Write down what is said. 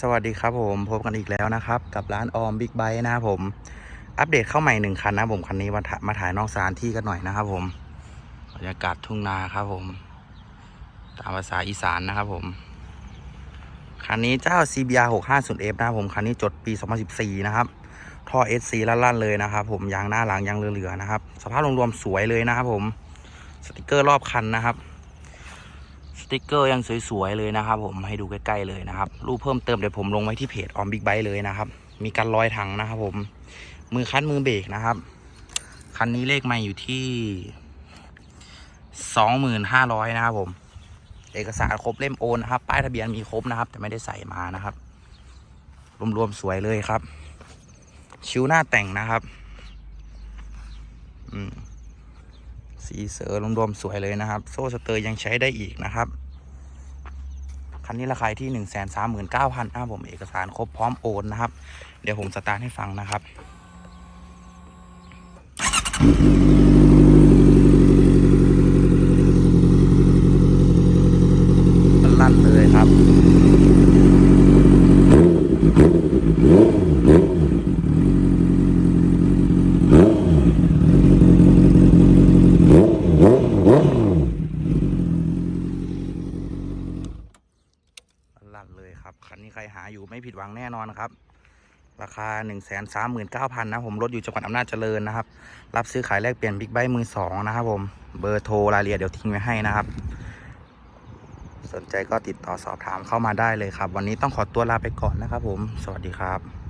สวัสดีครับผมพบกันอีกแล้วนะครับ กับร้านออมบิ๊กไบค์นะครับผม อัปเดตเข้าใหม่หนึ่งคันนะผมคันนี้มาถ่ามาถ่ายนอกสถานที่กันหน่อยนะครับผมบรรยากาศทุ่งนาครับผม ตามภาษาอีสานนะครับผม คันนี้เจ้า CBR 650F นะครับผม คันนี้จดปี 2014 นะครับ ท่อ SC ลั่นๆเลยนะครับผมยางหน้าหลังยางเหลือๆนะครับ สภาพรวมๆสวยเลยนะครับผมสติกเกอร์รอบคันนะครับ สติกเกอร์ยังสวยๆเลยนะครับ ผมให้ดูใกล้ๆเลยนะครับ รูปเพิ่มเติมเดี๋ยวผมลงไว้ที่เพจออมบิ๊กไบค์เลยนะครับ มีการลอยถังนะครับ ผม มือคัดมือเบรกนะครับ คันนี้เลขไม่อยู่ที่สองหมื่นห้าร้อยนะครับผม เอกสารครบเล่มโอนนะครับ ป้ายทะเบียนมีครบนะครับ แต่ไม่ได้ใส่มานะครับ รวมๆสวยเลยครับ ชิวหน้าแต่งนะครับ อืม สีเสือรวมๆสวยเลยนะครับ โซ่สเตอร์ยังใช้ได้อีกนะครับ คันนี้ราคาที่หนึ่งแสนสามหมื่นเก้าพันนะครับผมเอกสารครบพร้อมโอนนะครับ เดี๋ยวผมสตาร์ทให้ฟังนะครับลั่นเลยครับ ลั่นเลยครับ คันนี้ใครหาอยู่ไม่ผิดหวังแน่นอนครับ ราคา 1 3 9 0 0 0นะผมรถอยู่จังหวัดอำนาจเจริญนะครับ รับซื้อขายแลกเปลี่ยนบิ๊กไบค์มือสองนะครับผม เบอร์โทรรายละเอียดเดี๋ยวทิ้งไว้ให้นะครับ สนใจก็ติดต่อสอบถามเข้ามาได้เลยครับ วันนี้ต้องขอตัวลาไปก่อนนะครับผม สวัสดีครับ